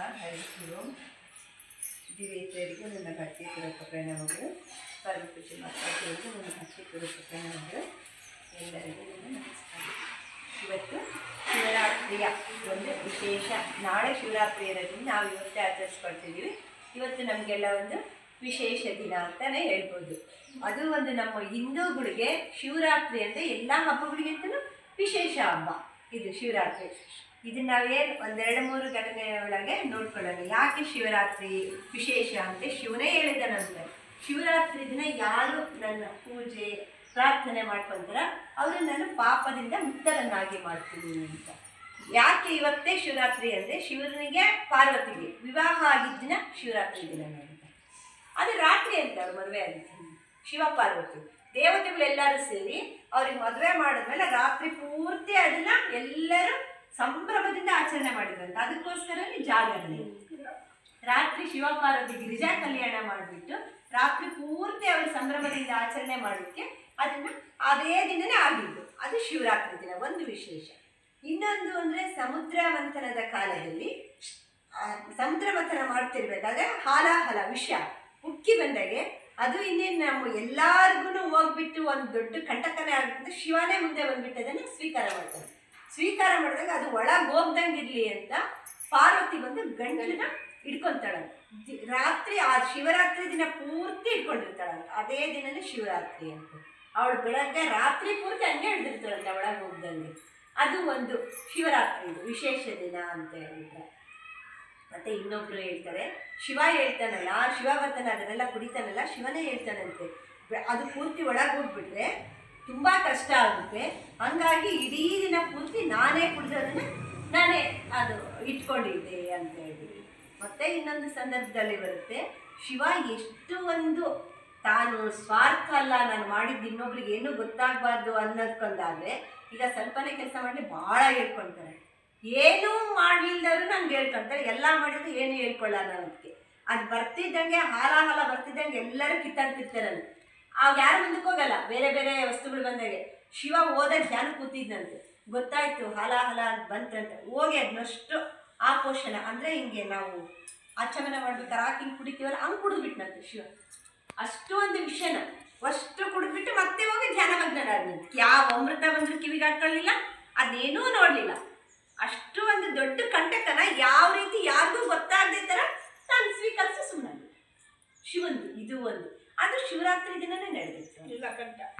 ಹರಿ ಓಂ ದಿವೇತರಿಗೆ ನನ್ನ ಭಕ್ತಿ ಪೂರ್ವಕ ಪ್ರಣವಗಳು ಪರಮಪೂಜೆ ಮಾತಾಡಿಗೆ ನನ್ನ ಭಕ್ತಿ ಪೂರ್ವಕ ಪ್ರಣವಗಳು ಎಲ್ಲರಿಗೂ ನನ್ನ ನಮಸ್ಕಾರ. ಇವತ್ತು ಶಿವರಾತ್ರಿಯ ಒಂದು ವಿಶೇಷ, ನಾಳೆ ಶಿವರಾತ್ರಿ ಇರೋದ್ರಿಂದ ನಾವು ಇವತ್ತೇ ಆಚರಿಸ್ಕೊಳ್ತಿದ್ದೀವಿ. ಇವತ್ತು ನಮಗೆಲ್ಲ ಒಂದು ವಿಶೇಷ ದಿನ ಅಂತಲೇ ಹೇಳ್ಬೋದು. ಅದು ಒಂದು ನಮ್ಮ ಹಿಂದೂಗಳಿಗೆ ಶಿವರಾತ್ರಿ ಅಂದರೆ ಎಲ್ಲ ಹಬ್ಬಗಳಿಗಿಂತಲೂ ವಿಶೇಷ ಹಬ್ಬ. ಇದು ಶಿವರಾತ್ರಿ. ಇದನ್ನ ನಾವೇನು ಒಂದೆರಡು ಮೂರು ಘಟನೆ ಒಳಗೆ ನೋಡ್ಕೊಳ್ಳೋಣ ಯಾಕೆ ಶಿವರಾತ್ರಿ ವಿಶೇಷ ಅಂತ ಶಿವನೇ ಹೇಳಿದನಂತೆ ಶಿವರಾತ್ರಿ ದಿನ ಯಾರು ನನ್ನ ಪೂಜೆ, ಪ್ರಾರ್ಥನೆ ಮಾಡ್ಕೊಂತಾರ ಅವ್ರನ್ನ ನಾನು ಪಾಪದಿಂದ ಮುಕ್ತರನ್ನಾಗಿ ಮಾಡ್ತೀನಿ ಅಂತ. ಯಾಕೆ ಇವತ್ತೇ ಶಿವರಾತ್ರಿ ಅಂದರೆ ಶಿವನಿಗೆ ಪಾರ್ವತಿಗೆ ವಿವಾಹ ಆಗಿದ್ದ ದಿನ ಶಿವರಾತ್ರಿ ದಿನ ಅಂತ ಅದು ರಾತ್ರಿ ಅಂತ ಮದುವೆ ಆಗಿದ್ದೀನಿ ಶಿವ ಪಾರ್ವತಿ. ದೇವತೆಗಳೆಲ್ಲರೂ ಸೇರಿ ಅವ್ರಿಗೆ ಮದುವೆ ಮಾಡಿದ್ಮೇಲೆ ರಾತ್ರಿ ಪೂರ್ತಿ ಅದನ್ನ ಎಲ್ಲರೂ ಸಂಭ್ರಮದಿಂದ ಆಚರಣೆ ಮಾಡಿದ್ರಂತ. ಅದಕ್ಕೋಸ್ಕರನೇ ಜಾಗರಣೆ ರಾತ್ರಿ ಶಿವಪಾರ್ವತಿ ಗಿರಿಜಾ ಕಲ್ಯಾಣ ಮಾಡಿಬಿಟ್ಟು ರಾತ್ರಿ ಪೂರ್ತಿ ಅವರು ಸಂಭ್ರಮದಿಂದ ಆಚರಣೆ ಮಾಡೋಕ್ಕೆ ಅದನ್ನ ಅದೇ ದಿನನೇ ಆಗಿದ್ದು. ಅದು ಶಿವರಾತ್ರಿ ದಿನ. ಒಂದು ವಿಶೇಷ. ಇನ್ನೊಂದು ಅಂದರೆ ಸಮುದ್ರ ಮಂಥನದ ಕಾಲದಲ್ಲಿ ಸಮುದ್ರ ಮಂಥನ ಮಾಡ್ತಿರ್ಬೇಕಾದ್ರೆ ಹಾಲಾಹಲ, ವಿಷ, ಉಕ್ಕಿ ಬಂದಾಗೆ ಅದು ಇನ್ನೇನು ನಮ್ಮ ಎಲ್ಲಾರ್ಗು ಹೋಗ್ಬಿಟ್ಟು ಒಂದು ದೊಡ್ಡ ಕಂಟಕನೇ ಆಗ್ಬಿಟ್ಟು ಶಿವನೇ ಮುಂದೆ ಬಂದ್ಬಿಟ್ಟು ಅದನ್ನು ಸ್ವೀಕಾರ ಮಾಡ್ತಾನೆ. ಸ್ವೀಕಾರ ಮಾಡಿದಾಗ ಅದು ಒಳಗೆ ಹೋಗ್ದಂಗಿರ್ಲಿ ಅಂತ ಪಾರ್ವತಿ ಬಂದು ಗಂಡನ ಇಟ್ಕೊತಾಳೆ ರಾತ್ರಿ ಆ ಶಿವರಾತ್ರಿ ದಿನ ಪೂರ್ತಿ ಇಟ್ಕೊಂಡಿರ್ತಾಳೆ ಅದೇ ದಿನನೇ ಶಿವರಾತ್ರಿ ಅಂತ. ಅವಳು ಬೆಳಗ್ಗೆ ರಾತ್ರಿ ಪೂರ್ತಿ ಹಂಗೆ ಹಿಡಿದಿರ್ತಾಳಂತೆ ಒಳಗೆ ಹೋಗ್ದಂಗೆ. ಅದು ಒಂದು ಶಿವರಾತ್ರಿ ವಿಶೇಷ ದಿನ ಅಂತ ಹೇಳಿದ್ರೆ ಮತ್ತೆ ಇನ್ನೊಬ್ರು ಹೇಳ್ತಾರೆ. ಶಿವ ಹೇಳ್ತಾನಲ್ಲ ಶಿವ ಬರ್ತಾನೆ ಅದನ್ನೆಲ್ಲ ಕುಡಿತಾನಲ್ಲ, ಶಿವನೇ ಹೇಳ್ತಾನಂತೆ. ಅದು ಪೂರ್ತಿ ಒಳಗೆ ಹೋಗ್ಬಿಟ್ರೆ ತುಂಬ ಕಷ್ಟ ಆಗುತ್ತೆ. ಹಂಗಾಗಿ ಇಡೀ ದಿನ ಪೂರ್ತಿ ನಾನೇ ಕುಡಿದೋದನ್ನು ನಾನೇ ಅದು ಇಟ್ಕೊಂಡಿದ್ದೆ ಅಂತ ಹೇಳಿ. ಮತ್ತೆ ಇನ್ನೊಂದು ಸಂದರ್ಭದಲ್ಲಿ ಬರುತ್ತೆ, ಶಿವ ಎಷ್ಟು ಒಂದು ತಾನು ಸ್ವಾರ್ಥ ಅಲ್ಲ, ನಾನು ಮಾಡಿದ್ದು ಇನ್ನೊಬ್ರಿಗೆ ಏನೂ ಗೊತ್ತಾಗಬಾರ್ದು ಅನ್ನೋದ್ಕೊಂಡಾದ್ರೆ ಈಗ ಸ್ವಲ್ಪನೇ ಕೆಲಸ ಮಾಡಿ ಭಾಳ ಹೇಳ್ಕೊಳ್ತಾರೆ ಏನೂ ಮಾಡಲಿಲ್ಲದವರು ನಂಗೆ ಹೇಳ್ಕೊಂತಾರೆ. ಎಲ್ಲ ಮಾಡಿದ್ರು ಏನು ಹೇಳ್ಕೊಳ್ಳಲ್ಲ ಅದಕ್ಕೆ ಅದು ಬರ್ತಿದ್ದಂಗೆ, ಹಾಲ ಹಾಲ ಬರ್ತಿದ್ದಂಗೆ ಎಲ್ಲರೂ ಕಿತ್ತಾಡ್ತಿರ್ತಾರೆ ಅವಾಗ ಯಾರು ಮುಂದಕ್ಕೆ ಹೋಗಲ್ಲ. ಬೇರೆ ಬೇರೆ ವಸ್ತುಗಳು ಬಂದಾಗೆ. ಶಿವ ಓದ ಧ್ಯಾನ ಕೂತಿದ್ದಂತೆ ಗೊತ್ತಾಯ್ತು, ಹಾಲ ಹಾಲ ಅಂತ ಬಂತಂತೆ ಹೋಗಿ ಅದನ್ನಷ್ಟು ಆ ಪೋಷಣ ಅಂದರೆ ಹಿಂಗೆ ನಾವು ಆಚಮನ ಮಾಡ್ಬೇಕಾದ್ರೆ ಹಾಕಿ ಹಿಂಗೆ ಕುಡಿತೀವಲ್ಲ, ಹಂಗೆ ಕುಡಿದ್ಬಿಟ್ನಂತೆ ಶಿವ. ಅಷ್ಟು ಒಂದು ವಿಷಯನ, ಅಷ್ಟು ಕುಡಿದ್ಬಿಟ್ಟು ಮತ್ತೆ ಹೋಗಿ ಧ್ಯಾನ ಮಗ್ನರಾದ್ನಂತೆ ಯಾವ ಅಮೃತ ಬಂದರೂ ಕಿವಿಗೆ ಹಾಕೊಳ್ಳಿಲ್ಲ, ಅದೇನೂ ನೋಡಲಿಲ್ಲ. ಅಷ್ಟು ಒಂದು ದೊಡ್ಡ ಕಂಟಕನ ಯಾವ ರೀತಿ ಯಾರಿಗೂ ಗೊತ್ತಾಗದೆ ಥರ ನಾನು ಸ್ವೀಕರಿಸಿ ಸುಮ್ಮನೆ ಶಿವಂದು, ಇದು ಒಂದು